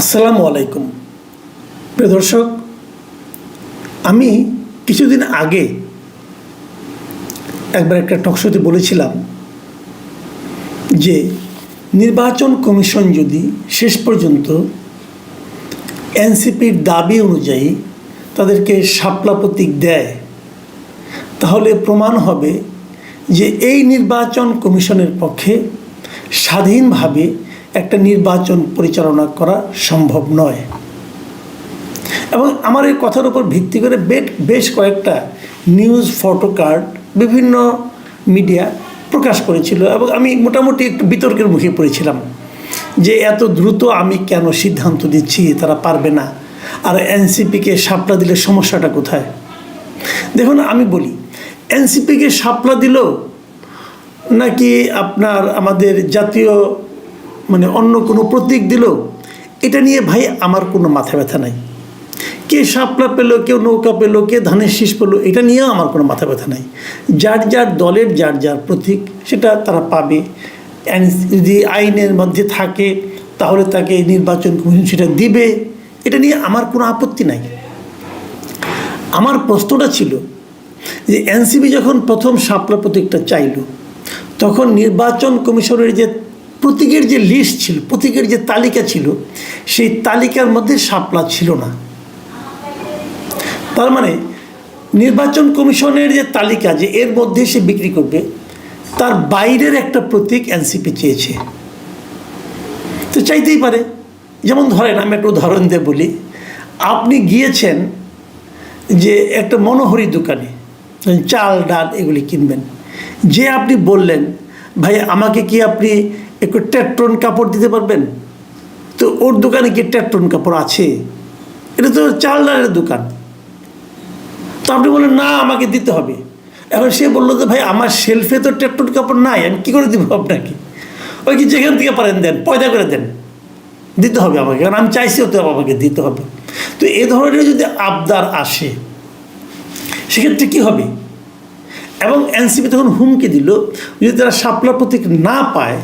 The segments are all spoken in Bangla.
আসসালামু আলাইকুম। প্রিয় দর্শক, আমি কিছুদিন আগে একবার একটা টকশোতে বলেছিলাম যে নির্বাচন কমিশন যদি শেষ পর্যন্ত এনসিপির দাবি অনুযায়ী তাদেরকে শাপলা প্রতীক দেয়, তাহলে প্রমাণ হবে যে এই নির্বাচন কমিশনের পক্ষে স্বাধীনভাবে একটা নির্বাচন পরিচালনা করা সম্ভব নয়। এবং আমার এই কথার উপর ভিত্তি করে বেশ কয়েকটা নিউজ ফটো কার্ড বিভিন্ন মিডিয়া প্রকাশ করেছিল এবং আমি মোটামুটি একটু বিতর্কের মুখে পড়েছিলাম যে এত দ্রুত আমি কেন সিদ্ধান্ত দিচ্ছি, তারা পারবে না। আর এনসিপিকে সাপলা দিলে সমস্যাটা কোথায়? দেখুন, আমি বলি, এনসিপিকে সাপলা দিল নাকি আপনার আমাদের জাতীয় মানে অন্য কোনো প্রতীক দিল, এটা নিয়ে ভাই আমার কোনো মাথা ব্যথা নাই। কে শাপলা পেল কেউ নৌকা পেল, কে ধানের শীষ পেল, এটা নিয়েও আমার কোনো মাথা ব্যথা নাই। যার যার দলের, যার যার প্রতীক, সেটা তারা পাবে। যদি আইনের মধ্যে থাকে, তাহলে তাকে নির্বাচন কমিশন সেটা দিবে। এটা নিয়ে আমার কোনো আপত্তি নাই। আমার প্রশ্নটা ছিল যে এনসিবি যখন প্রথম শাপলা প্রতীকটা চাইল, তখন নির্বাচন কমিশনের যে প্রতীকের যে লিস্ট ছিল, প্রতীকের যে তালিকা ছিল, সেই তালিকার মধ্যে শাপলা ছিল না। তার মানে নির্বাচন কমিশনের যে তালিকা যে এর মধ্যে সে বিক্রি করবে, তার বাইরের একটা প্রতীক এনসিপি চেয়েছে। তো চাইতেই পারে, যেমন ধরেন আমি একটা উদাহরণ দিয়ে বলি, আপনি গিয়েছেন যে একটা মনোহরি দোকানে, চাল, ডাল এগুলি কিনবেন। যে আপনি বললেন, ভাই, আমাকে কি আপনি একটু টেট্রন কাপড় দিতে পারবেন? তো ওর দোকানে কি টেট্রন কাপড় আছে? এটা তো চাল ডালের দোকান। তো আপনি বললেন, না, আমাকে দিতে হবে। এখন সে বলল যে, ভাই, আমার শেলফে তো টেট্রন কাপড় নাই, আমি কী করে দিব আপনাকে? ওই কি যেখান থেকে পারেন দেন, পয়দা করে দেন। দিতে হবে আমাকে, কারণ আমি চাইছি তো আমাকে দিতে হবে। তো এ ধরনের যদি আবদার আসে, সেক্ষেত্রে কী হবে? এবং এনসিপি তখন হুমকি দিল, যদি তারা শাপলা প্রতীক না পায়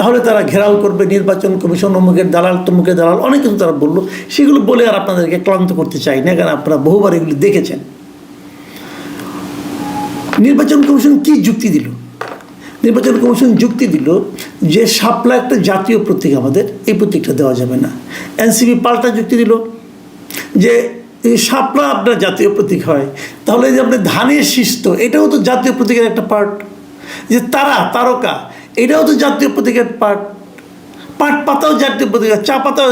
তাহলে তারা ঘেরাও করবে, নির্বাচন কমিশন অমুকের দালাল, তমুকের দালাল, অনেক কিছু তারা বলল। সেগুলো বলে আর আপনাদেরকে ক্লান্ত করতে চাই না, কারণ আপনারা বহুবার এগুলি দেখেছেন। নির্বাচন কমিশন কি যুক্তি দিল? নির্বাচন কমিশন যুক্তি দিল যে সাপলা একটা জাতীয় প্রতীক আমাদের, এই প্রতীকটা দেওয়া যাবে না। এনসিপি পাল্টা যুক্তি দিল যে শাপলা আপনার জাতীয় প্রতীক হয়। তাহলে যে আপনার ধানের শিস্ত, এটাও তো জাতীয় প্রতীকের একটা পার্ট যে তারা, তারকা এটাও তো জাতীয় প্রতীকের, পাট পাট পাতাও জাতীয় প্রতীক চা পাতাও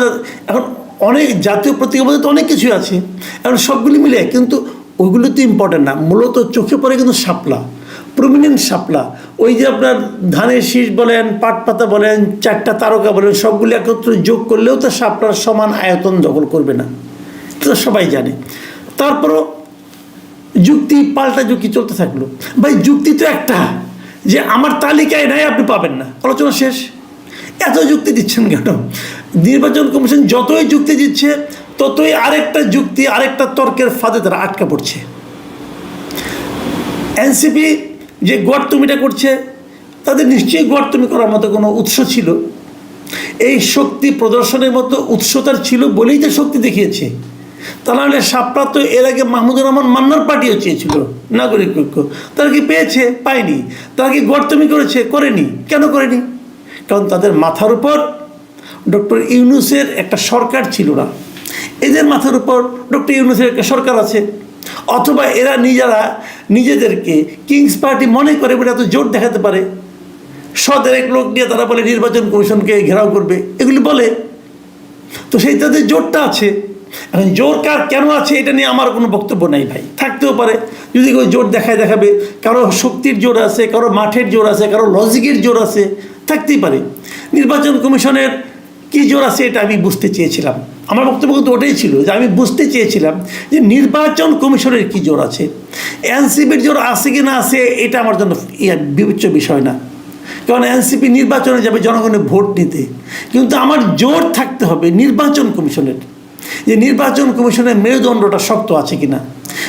এখন অনেক জাতীয় প্রতীকের মধ্যে তো অনেক কিছুই আছে। এখন সবগুলি মিলে, কিন্তু ওইগুলো তো ইম্পর্টেন্ট না। মূলত চোখে পড়ে কিন্তু শাপলা প্রমিনেন্ট শাপলা। ওই যে আপনার ধানের শীষ বলেন, পাট পাতা বলেন, চারটা তারকা বলেন, সবগুলি একত্রে যোগ করলেও তো শাপলার সমান আয়তন দখল করবে না। তো সবাই জানে। তারপরও যুক্তি পাল্টা যুক্তি চলতে থাকল। ভাই, যুক্তি তো একটা। যে আমার তালিকায় নাই, আপনি পাবেন না। আলোচনা শেষ। এত যুক্তি দিচ্ছেন কেন? নির্বাচন কমিশন যতই যুক্তি দিচ্ছে, ততই আরেকটা যুক্তি, আরেকটা তর্কের ফাঁদে তারা আটকা পড়ছে। এনসিপি যে গড়তুমিটা করছে, তাদের নিশ্চয়ই গড়তুমি করার মতো কোনো উৎস ছিল। এই শক্তি প্রদর্শনের মতো উৎসতার ছিল বলেই তো শক্তি দেখিয়েছে। তা নাহলে সাপড়া তো এর আগে মাহমুদুর রহমান মান্নার পার্টিও চেয়েছিল, নাগরিক ঐক্য। তারা কি পেয়েছে? পায়নি। তারা কি গর্তমি করেছে? করেনি। কেন করেনি? কারণ তাদের মাথার উপর ডক্টর ইউনুসের একটা সরকার ছিল না। এদের মাথার উপর ডক্টর ইউনুসের একটা সরকার আছে, অথবা এরা নিজেরা নিজেদেরকে কিংস পার্টি মনে করে বলে এত জোর দেখাতে পারে। সদের এক লোক নিয়ে তারা বলে, নির্বাচন কমিশনকে ঘেরাও করবে। এগুলি বলে। তো সেই তাদের জোরটা আছে। এখন জোর কার কেন আছে এটা নিয়ে আমার কোনো বক্তব্য নাই ভাই। থাকতেও পারে। যদি কেউ জোর দেখায় দেখাবে, কারও শক্তির জোর আছে, কারও মাঠের জোর আছে, কারও লজিকের জোর আছে, থাকতেই পারে। নির্বাচন কমিশনের কী জোর আছে এটা আমি বুঝতে চেয়েছিলাম। আমার বক্তব্য কিন্তু ওটাই ছিল যে আমি বুঝতে চেয়েছিলাম যে নির্বাচন কমিশনের কী জোর আছে। এনসিপির জোর আছে কি না আছে, এটা আমার জন্য বিবেচ্য বিষয় না। কারণ এনসিপি নির্বাচনে যাবে, জনগণের ভোট নিতে। কিন্তু আমার জোর থাকতে হবে নির্বাচন কমিশনের। যে নির্বাচন কমিশনের মেরুদণ্ডটা শক্ত আছে কিনা?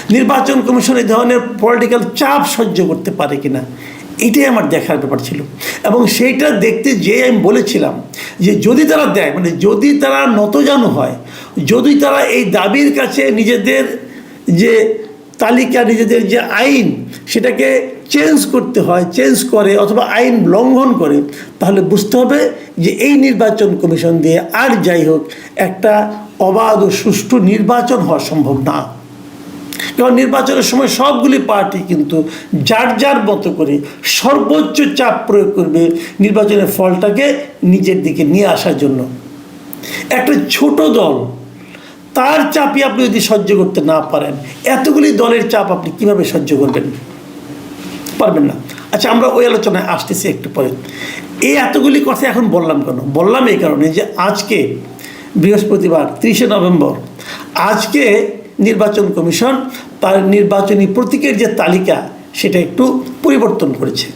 নির্বাচন কমিশন এই ধরনের পলিটিক্যাল চাপ সহ্য করতে পারে কিনা? এটাই আমার দেখার ব্যাপার ছিল। এবং সেইটা দেখতে যে আমি বলেছিলাম যে যদি তারা দেয় মানে যদি তারা নতজানু হয়, যদি তারা এই দাবির কাছে নিজেদের যে তালিকা, নিজেদের যে আইন, সেটাকে চেঞ্জ করতে হয় চেঞ্জ করে অথবা আইন লঙ্ঘন করে, তাহলে বুঝতে হবে যে এই নির্বাচন কমিশন দিয়ে আর যাই হোক একটা অবাধ ও সুষ্ঠু নির্বাচন হওয়া সম্ভব না। কারণ নির্বাচনের সময় সবগুলি পার্টি কিন্তু যার যার মতো করে সর্বোচ্চ চাপ প্রয়োগ করবে নির্বাচনের ফলটাকে নিজের দিকে নিয়ে আসার জন্য। একটা ছোট দল, তার চাপই আপনি যদি সহ্য করতে না পারেন, এতগুলি দলের চাপ আপনি কীভাবে সহ্য করবেন? পারবেন না। আচ্ছা আমরা ওই আলোচনায় আসতেছি একটু পরে। এই এতগুলি কথা এখন বললাম কেন? বললাম এই কারণে যে আজকে বৃহস্পতিবার, ত্রিশে নভেম্বর। আজকে নির্বাচন কমিশন তার নির্বাচনী প্রতীকের যে তালিকা, সেটা একটু পরিবর্তন করেছে।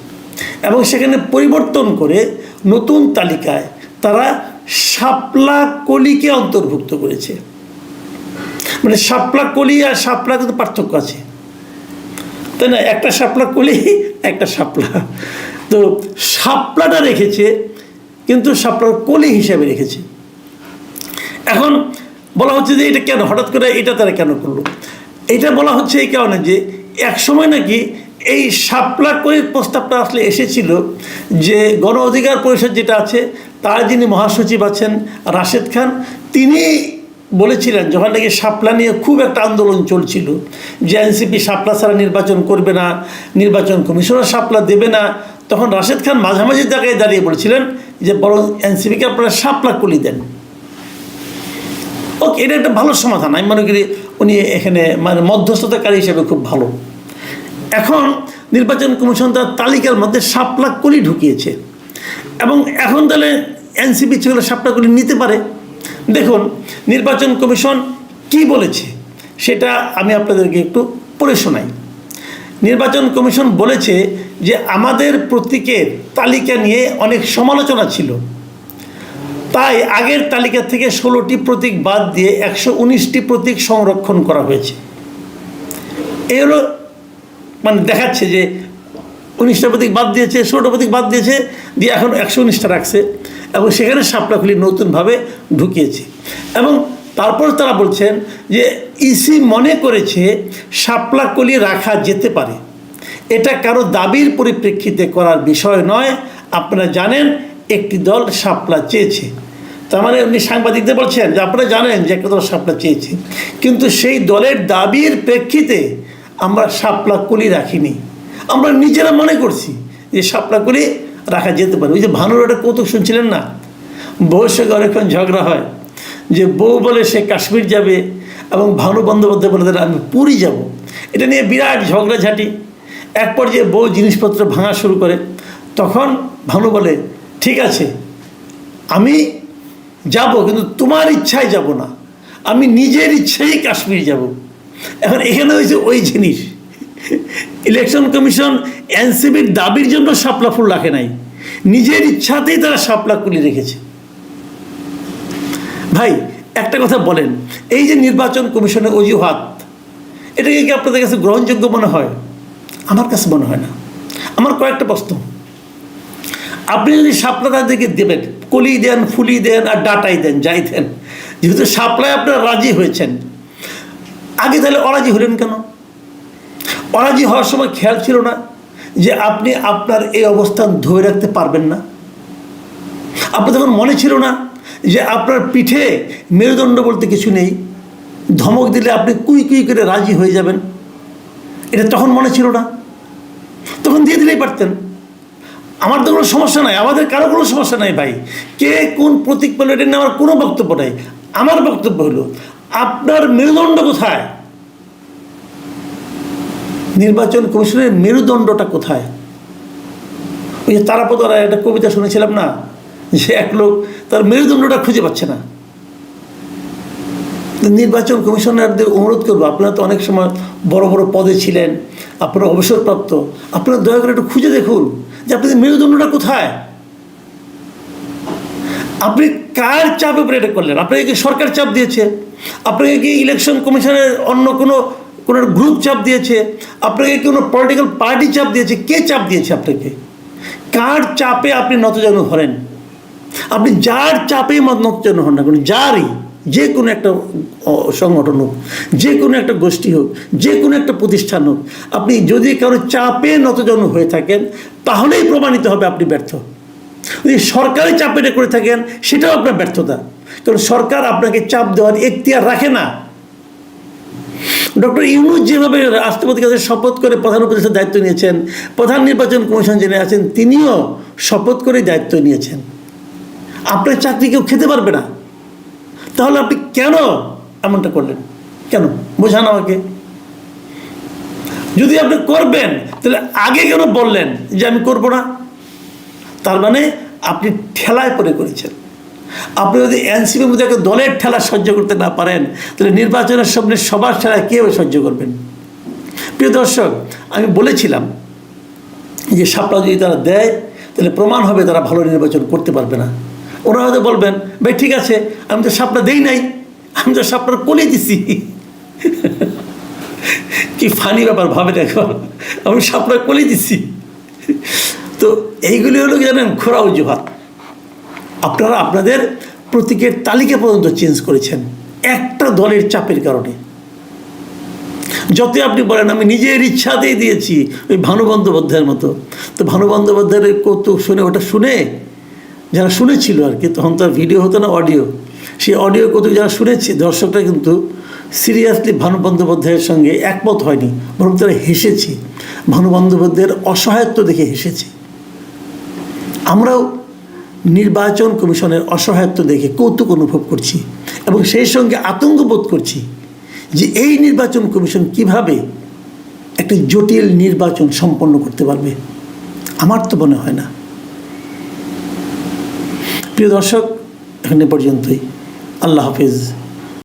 এবং সেখানে পরিবর্তন করে নতুন তালিকায় তারা শাপলা কলিকে অন্তর্ভুক্ত করেছে। মানে শাপলা কলি আর শাপলা কিন্তু পার্থক্য আছে। তাই না? একটা শাপলা কলি, একটা শাপলা। তো শাপলাটা রেখেছে, কিন্তু শাপলার কলি হিসাবে রেখেছে। এখন বলা হচ্ছে যে এটা কেন? হঠাৎ করে এটা তারা কেন করল? এটা বলা হচ্ছে এই কারণে যে এক সময় নাকি এই শাপলা কলির প্রস্তাবটা আসলে এসেছিল যে গণ অধিকার পরিষদ যেটা আছে, তার যিনি মহাসচিব আছেন রাশেদ খান, তিনি বলেছিলেন যখন নাকি সাপলা নিয়ে খুব একটা আন্দোলন চলছিল যে এনসিপি সাপলা ছাড়া নির্বাচন করবে না, নির্বাচন কমিশনার সাপলা দেবে না, তখন রাশেদ খান মাঝামাঝি জায়গায় দাঁড়িয়ে বলেছিলেন যে বরং এনসিপিকে আপনারা সাপলা কলি দেন। ওকে, এটা একটা ভালো সমাধান। আমি মনে করি উনি এখানে মানে মধ্যস্থতাকারী হিসেবে খুব ভালো। এখন নির্বাচন কমিশন তার তালিকার মধ্যে সাত লাখ কোটি ঢুকিয়েছে। এবং এখন তাহলে এনসিপি ছিল সাপটা কোটি নিতে পারে। দেখুন, নির্বাচন কমিশন কি বলেছে সেটা আমি আপনাদেরকে একটু পড়ে শোনাই। নির্বাচন কমিশন বলেছে যে আমাদের প্রতীকের তালিকা নিয়ে অনেক সমালোচনা ছিল। তাই আগের তালিকা থেকে ষোলোটি প্রতীক বাদ দিয়ে একশো উনিশটি প্রতীক সংরক্ষণ করা হয়েছে। এই হলো মানে দেখাচ্ছে যে উনিশটা প্রতীক বাদ দিয়েছে, ষোলোটা প্রতীক বাদ দিয়েছে, দিয়ে এখন একশো উনিশটা রাখছে এবং সেখানে সাপলাখুলি নতুনভাবে ঢুকিয়েছে। এবং তারপর তারা বলছেন যে ইসি মনে করেছে শাপলাকলি রাখা যেতে পারে। এটা কারও দাবির পরিপ্রেক্ষিতে করার বিষয় নয়। আপনারা জানেন, একটি দল সাপলা চেয়েছে। তার মানে উনি সাংবাদিকদের বলছেন যে আপনারা জানেন যে একটা দল শাপলা চেয়েছে। কিন্তু সেই দলের দাবির প্রেক্ষিতে আমরা শাপলা কলি রাখিনি। আমরা নিজেরা মনে করছি যে শাপলা কুলি রাখা যেতে পারে। ওই যে ভানুর একটা কৌতুক শুনছিলেন না? বউর সঙ্গে অনেকক্ষণ ঝগড়া হয় যে বউ বলে সে কাশ্মীর যাবে এবং ভানু বন্দ্যোপাধ্যায় বলে আমি পুরী যাব। এটা নিয়ে বিরাট ঝগড়াঝাটি। এক পর্যায়ে বউ জিনিসপত্র ভাঙা শুরু করে। তখন ভানু বলে, ঠিক আছে, আমি যাব, কিন্তু তোমার ইচ্ছায় যাব না। আমি নিজের ইচ্ছাই কাশ্মীর যাব। এখন এখানে হয়েছে ওই জিনিস। ইলেকশন কমিশন এনসিবির দাবির জন্য শাপলা ফুল রাখে নাই। নিজের ইচ্ছাতেই তারা শাপলা কুলি রেখেছে। ভাই, একটা কথা বলেন, এই যে নির্বাচন কমিশনের অজুহাত, এটাকে কি আপনাদের কাছে গ্রহণযোগ্য মনে হয়? আমার কাছে মনে হয় না। আমার কয়েকটা প্রশ্ন। আপনি যদি শাপলা তাদেরকে দেবেন, কলি দেন, ফুলি দেন আর ডাটাই দেন, যাই দেন, যেহেতু শাপলায় আপনারা রাজি হয়েছেন, আগে তাহলে অরাজি হলেন কেন? অরাজি হওয়ার সময় খেয়াল ছিল না যে আপনি আপনার এই অবস্থান ধরে রাখতে পারবেন না। আপনার তখন মনে ছিল না যে আপনার পিঠে মেরুদণ্ড বলতে কিছু নেই, ধমক দিলে আপনি কুই কুই করে রাজি হয়ে যাবেন। এটা তখন মনে ছিল না। তখন দিয়ে দিলেই পারতেন। আমার তো কোনো সমস্যা নাই, আমাদের কারও কোনো সমস্যা নাই ভাই। কে কোন প্রতীক পেল এটা নিয়ে আমার কোনো বক্তব্য নাই। আমার বক্তব্য হলো, আপনার মেরুদণ্ড কোথায়? নির্বাচন কমিশনের মেরুদণ্ডটা কোথায়? ওই যে তারাপদ রায় একটা কবিতা শুনেছিলাম না? যে এক লোক তার মেরুদণ্ডটা খুঁজে পাচ্ছে না। নির্বাচন কমিশনারদের অনুরোধ করব, আপনারা তো অনেক সময় বড় বড় পদে ছিলেন, আপনারা অবসরপ্রাপ্ত, আপনারা দয়া করে একটু খুঁজে দেখুন। যে আপনাদের মেরুদণ্ডটা কোথায়? আপনি কার চাপ উপরে এটা করলেন? আপনাকে কি সরকার চাপ দিয়েছে? আপনাকে কি ইলেকশন কমিশনের অন্য কোনো কোনো গ্রুপ চাপ দিয়েছে? আপনাকে কোনো পলিটিক্যাল পার্টি চাপ দিয়েছে? কে চাপ দিয়েছে আপনাকে? কার চাপে আপনি নতজানু হলেন? আপনি যার চাপেই নতজানু হন না কোনো? যারই। যে কোনো একটা সংগঠন হোক, যে কোনো একটা গোষ্ঠী হোক, যে কোনো একটা প্রতিষ্ঠান হোক, আপনি যদি কারও চাপে নতজন হয়ে থাকেন, তাহলেই প্রমাণিত হবে আপনি ব্যর্থ। যদি সরকারি চাপে এটা করে থাকেন, সেটাও আপনার ব্যর্থতা। কারণ সরকার আপনাকে চাপ দেওয়ার এখতিয়ার রাখে না। ডক্টর ইউনুস যেভাবে রাষ্ট্রপতির কাছে শপথ করে প্রধান উপদেষ্টার দায়িত্ব নিয়েছেন, প্রধান নির্বাচন কমিশন যিনি আছেন, তিনিও শপথ করে দায়িত্ব নিয়েছেন। আপনার চাকরি কেউ খেতে পারবে না। তাহলে আপনি কেন এমনটা করলেন? কেন? বোঝান আমাকে। যদি আপনি করবেন, তাহলে আগে কেন বললেন যে আমি করব না? তার মানে আপনি ঠেলায় পড়ে করেছেন। আপনি যদি এনসিপির মধ্যে একটা দলের ঠেলা সহ্য করতে না পারেন, তাহলে নির্বাচনের সামনে সবার ঠেলা কীভাবে সহ্য করবেন? প্রিয় দর্শক, আমি বলেছিলাম যে সাপলা যদি তারা দেয়, তাহলে প্রমাণ হবে তারা ভালো নির্বাচন করতে পারবে না। ওরা হয়তো বলবেন, ভাই, ঠিক আছে, আমি তো সাপটা দেই নাই, আমি তো সাপলার কোলে দিছি। কি ফানি ব্যাপার, ভাবে দেখো, আমি সাপটা কোলে দিছি। তো এইগুলি হলো কি জানেন খোরা অজুহাত। আপনারা আপনাদের প্রতীকের তালিকা পর্যন্ত চেঞ্জ করেছেন, একটা দলের চাপের কারণে। যতই আপনি বলেন, আমি নিজের ইচ্ছাতেই দিয়েছি, ওই ভানু বন্দ্যোপাধ্যায়ের মতো। তো ভানু বন্দ্যোপাধ্যায়ের কৌতুক শুনে, ওটা শুনে যারা শুনেছিল আর কি, তখন তো ভিডিও হতো না অডিও সেই অডিও কৌতুক যারা শুনেছে, দর্শকরা কিন্তু সিরিয়াসলি ভানু বন্দ্যোপাধ্যায়ের সঙ্গে একমত হয়নি, বরং তারা হেসেছে। ভানু বন্দ্যোপাধ্যায়ের অসহায়ত্ব দেখে হেসেছে। আমরাও নির্বাচন কমিশনের অসহায়ত্ব দেখে কৌতুক অনুভব করছি এবং সেই সঙ্গে আতঙ্ক বোধ করছি যে এই নির্বাচন কমিশন কীভাবে একটি জটিল নির্বাচন সম্পন্ন করতে পারবে। আমার তো মনে হয় না। প্রিয় দর্শক এখানে পর্যন্তই। আল্লাহ হাফিজ।